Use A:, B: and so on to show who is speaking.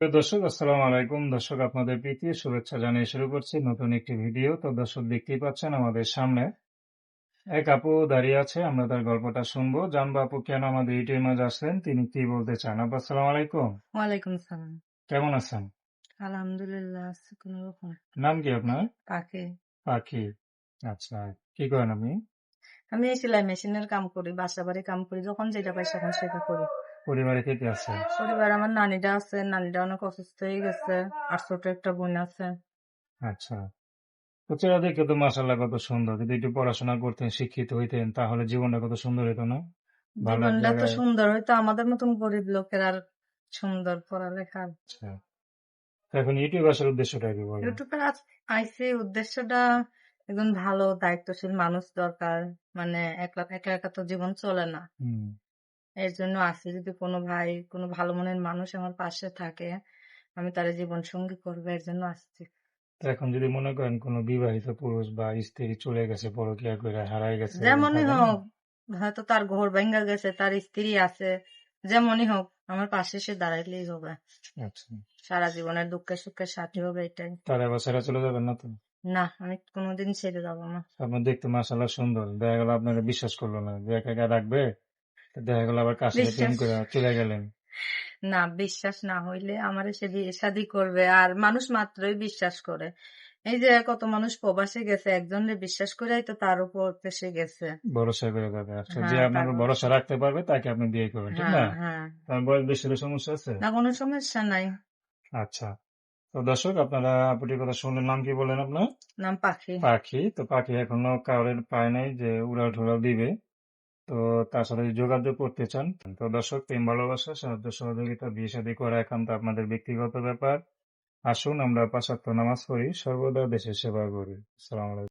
A: প্রিয় দর্শক আসসালামু আলাইকুম। দর্শক আপনাদের প্রীতি শুভেচ্ছা জানিয়ে শুরু করছি নতুন একটি ভিডিও। তো দর্শক দেখতেই পাচ্ছেন আমাদের সামনে এক আপু দাঁড়িয়ে আছে আমরা তার গল্পটা শুনব। জানব আপু কেন আমাদের ইউটিউবের মাঝে আসলেন? তিনি কি বলতে চান? আপু আসসালামু আলাইকুম।
B: ওয়ালাইকুম সালাম
A: কেমন আছেন?
B: আলহামদুলিল্লাহ আছে কোন রকম।
A: নাম কি আপনার?
B: পাখি।
A: পাখি। আচ্ছা কি করেন আপনি?
B: আমি এই সেলাই মেশিনের কাম করি বাসা বাড়ি কাম করি যখন যেটা পাই তখন সেটা করি।
A: পরিবারে কে কে আছে?
B: পরিবার আমার নানিটা আছে নানিটা অনেক অসুস্থ হয়ে গেছে আর ছোট একটা বোন আছে।
A: আচ্ছা। তো চেহারা দেখে তো মাসাল্লাহ কত সুন্দর। যদি একটু পড়াশোনা করতেন শিক্ষিত হইতেন তাহলে জীবনটা কত সুন্দর হতো না?
B: জীবনটা তো সুন্দর হয়তো আমাদের মতন গরিব লোকের আর সুন্দর পড়ালেখা।
A: আচ্ছা। এখন ইউটিউব আসার উদ্দেশ্যটা কি
B: আইসি উদ্দেশ্যটা একজন ভালো দায়িত্বশীল মানুষ দরকার। মানে একলা একা একা তো জীবন চলে না। এর জন্য আসি যদি কোনো ভাই কোনো ভালো মনের মানুষ আমার পাশে থাকে আমি তার জীবন সঙ্গী করব এর জন্য আসছি।
A: এখন যদি মনে করেন কোনো বিবাহিত পুরুষ বা স্ত্রী চলে গেছে পরকীয়া করে হারাই গেছে
B: যেমনই হোক হয়তো তার ঘর ভেঙ্গা গেছে তার স্ত্রী আছে যেমনই হোক আমার পাশে সে দাঁড়াইলেই হবে।
A: আচ্ছা।
B: সারা জীবনের দুঃখে সুখে সাথী হবে এটাই।
A: তার ছেড়ে চলে যাবেন না তো?
B: না আমি কোনোদিন ছেড়ে যাব না।
A: আপনার দেখতে মাসাল্লাহ সুন্দর। দেখা গেল আপনারা বিশ্বাস করল না। একা রাখবে দেখা গেল আবার কাছে করে চলে গেলেন।
B: না বিশ্বাস না হইলে আমার সে বিয়ে শাদী করবে আর মানুষ মাত্রই বিশ্বাস করে। এই যে কত মানুষ প্রবাসে গেছে একজনের বিশ্বাস করেই তো তার উপর সে গেছে।
A: ভরসা করে যাবে আচ্ছা যে
B: হ্যাঁ
A: আপনার ভরসা রাখতে পারবে তাকে আপনি বিয়ে করবেন ঠিক না?
B: হ্যাঁ হ্যাঁ।
A: তার বয়স বেশি সমস্যা আছে?
B: না কোনো সমস্যা নাই।
A: আচ্ছা তো দর্শক আপনারা আপুটির কথা শুনলেন নাম কি বলেন আপনার?
B: নাম পাখি।
A: পাখি তো পাখি এখনও কারোর পায় নাই যে উড়াল ঠুড়াল দিবে। তো তার সাথে যোগাযোগ করতে চান, তো দর্শক, প্রেম, ভালোবাসা সাহায্য সহযোগিতা, বিয়ে শাদী করা একান্ত আপনাদের ব্যক্তিগত ব্যাপার। আসুন, আমরা পাশাত্ম নামাজ পড়ি, সর্বদা দেশের সেবা করি। আলাইকুম।